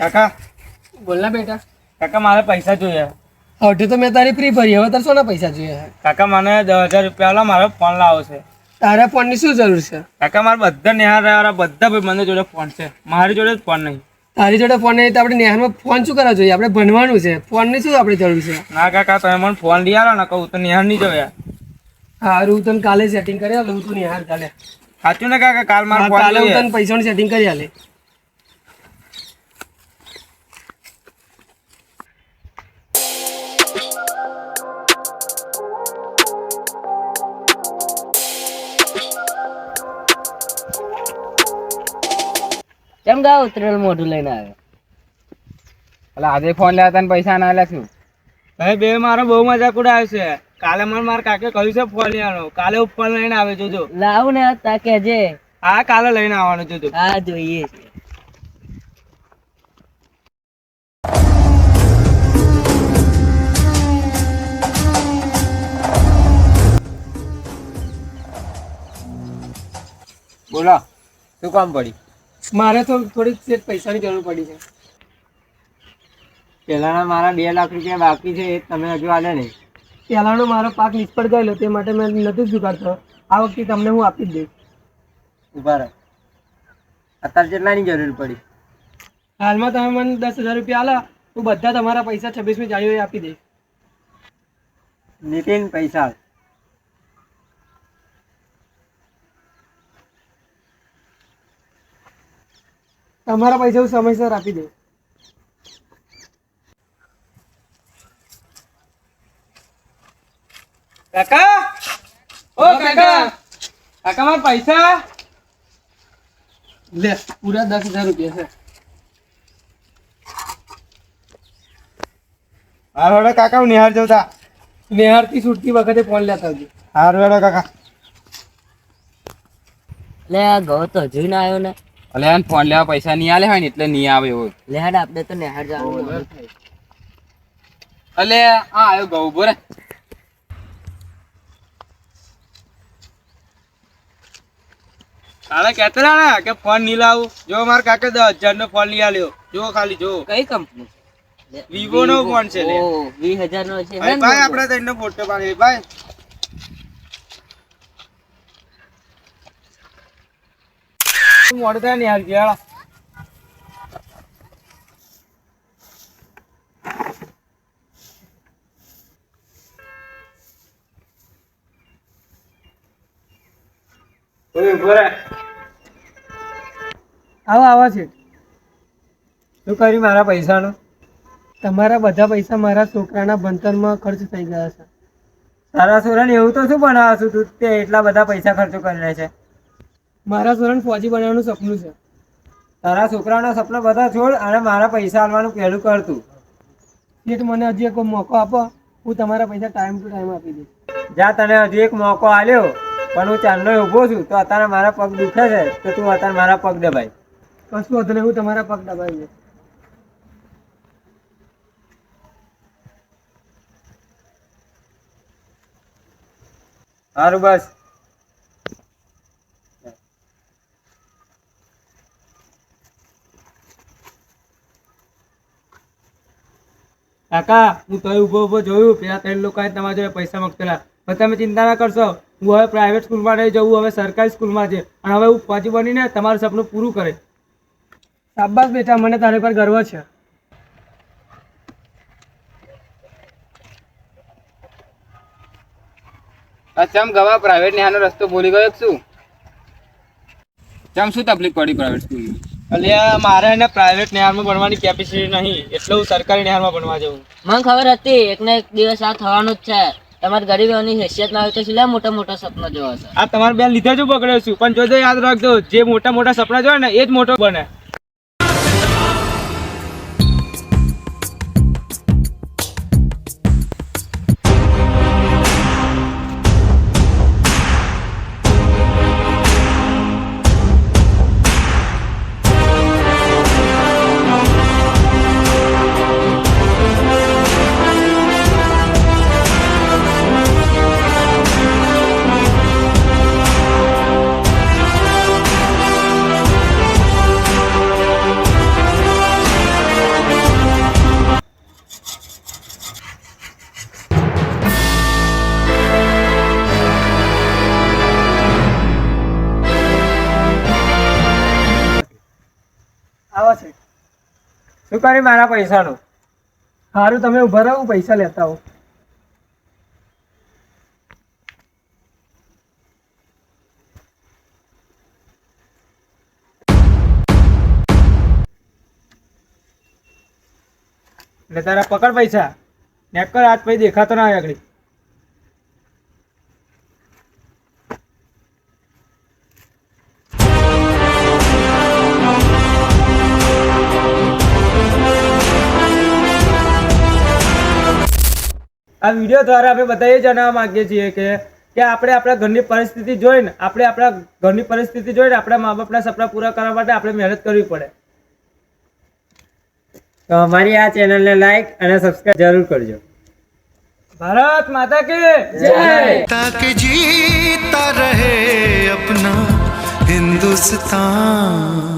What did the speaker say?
કાકા. બોલ ને બેટા. કાકા મારે પૈસા જોઈએ. હવે તો મેં તારી ફ્રી ભરી હવે તારે શોના પૈસા જોઈએ? કાકા મને દસ હજાર રૂપિયા આલો મારો ફોન લાવો છે. તારા ફોનની શું જરૂર છે? કાકા મારા બધા નિહાર વાળા બધા ભાઈ જોડે ફોન છે. મારી જોડે જ ફોન નહીં. તારી જોડે ફોન નહીં તો આપણે નેહારમાં ફોન શું કરવા જોઈએ? આપણે ભણવાનું છે. ફોનની શું આપણે જરૂર છે? ના કાકા તમે મને ફોન લઈ આવો ને કહું તો નિહાર નહીં જોયા. હારું હું તને કાલે સેટિંગ કરી આલું હું તું નિહાર કાલે. સાચું ને કાકા કાલ મારે કાલે હું તને પૈસાનું સેટિંગ કરી આલે. કેમ ગાવ ઉતરેલ મોઢું લઈને આવ્યો. એટલે આજે ફોન લેવા તને પૈસા ના લે શું ભાઈ બે મારો બહુ મજાક ઉડાવ્યો છે કાલે મને મારા કાકે કહ્યું છે ફોન લેવાનો. કાલે ઉપર લઈને આવે જોજો લાવ ને તા કેજે. હા કાલે લઈને આવવાનું જોજો હા જોઈએ. બોલો શું કામ પડી? મારે તો થોડીક પૈસાની જરૂર પડી છે. પહેલાના મારા બે લાખ રૂપિયા બાકી છે એ તમે હજુ આલે નહીં. પહેલાનો મારો પાક નિષ્ફળ ગયેલો તે માટે મેં નથી જુગાડતો આ વખતે તમને હું આપી જ દઈશ. ઊભા રહો. અત્યારે કેટલાની જરૂર પડી. હાલમાં તમે મને દસ હજાર રૂપિયા આલા હું બધા તમારા પૈસા છવ્વીસમી જાન્યુઆરી આપી દઈશ. નીતિન પૈસા. તમારા પૈસા હું સમયસર આપી દઉં કાકા? ઓ કાકા! કાકા. મારા પૈસા? લે પૂરા દસ હજાર રૂપિયા છે. હાર વેડો કાકા હું નિહાર જવતા નિહારથી છૂટતી વખતે ફોન લેતા આવજો. હાર વેડો કાકા. લે આ ગૌ તો હજુ ના આવ્યો ને. અલે આને ફોન લેવા પૈસા નહીં આલે હોય ને એટલે નહીં આવે એવો. લેહાડ આપણે તો નેહાર જવાનું અલે આ આવ્યો ગૌ ઊભો રે. કાલે કહેતો ને કે ફોન નહીં લાવું. જો મારા કાકે દસ હજાર નો ફોન લઈ આલ્યો. જો ખાલી જો કઈ કંપની વિવો નો ફોન છે વીસ હજાર નો છે. ભાઈ ભાઈ આપણે તેનો ફોટો પાડી ભાઈ. મોડું થાય ને આવો આવો છે શું કર્યું મારા પૈસાનું તમારા બધા પૈસા મારા છોકરાના ભણતરમાં ખર્ચ થઈ ગયા છે. સારા સોરાને એવું તો શું ભણાવશું તું? તે એટલા બધા પૈસા ખર્ચો કરી રહે છે. મારા સ્વરણ ફોજી બનાવવાનું સપનું છે. તારા છોકરાના સપના બધા છોડ અને મારા પૈસા આલવાનું પહેલું કરતું સેઠ મને હજી એક મોકો આપો. હું તમારા પૈસા ટાઈમ ટુ ટાઈમ આપી દઈશ. જા તને હજી એક મોકો આલ્યો પણ હું ચાંદનો ઊભો છું તો અત્યારે મારા પગ દુખે છે તો તું અત્યારે મારા પગ દબાઈ કશું વધુ નહીં હું તમારા પગ દબાવી દઈશ. સારું બસ. કાકા, હું તો ઊભો ઊભો જોયું, પેલા ત્રણ લોકો તમારા જોડે પૈસા માંગતેલા પણ તમે ચિંતા ના કરશો, હું હવે પ્રાઇવેટ સ્કૂલમાં નહીં જવું હવે સરકારી સ્કૂલમાં છે. અને હવે હું ફોજી બનીને તમારું સપનું પૂરું કરે. શાબાશ બેટા, મને તારી પર ગર્વ છે. ચમ ગવા પ્રાઇવેટ નેહાનો રસ્તો ભૂલી ગયો શું? ચમ શું તકલીફ પડી પ્રાઇવેટ સ્કૂલમાં અલ્યા મારે એને પ્રાઇવેટ નેહારમાં ભણવાની કેપેસિટી નહીં. એટલે હું સરકારી નેહારમાં ભણવા જાઉં મને ખબર હતી એકને એક દિવસ આ થવાનું જ છે. તમારે ગરીબોની હેસિયત ના હોય તો શીલા મોટા મોટા સપના જોવા છે. આ તમારે બેન લીધે જ પકડ્યો છું. પણ જોજો યાદ રાખજો જે મોટા મોટા સપના જોવે ને એ જ મોટો બને. આવો છે. શું કરી મારા પૈસાનું? સારું તમે ઊભા રહો પૈસા લેતા હો એટલે તારા પકડ પૈસા. નેક કર આજ પછી દેખાતો ના આગળ. આ વીડિયો દ્વારા અમે બધા એ જણાવવા માગીએ છીએ કે કે આપણે આપણા ઘરની પરિસ્થિતિ જોઈને આપણે આપણા ઘરની પરિસ્થિતિ જોઈને આપણા મા બાપના સપના પૂરા કરવા માટે આપણે મહેનત કરવી પડે. તો અમારી આ ચેનલને લાઈક અને સબસ્ક્રાઈબ જરૂર કરજો. ભારત માતા કે જય! તાકે જીતા રહે અપના હિન્દુસ્તાન.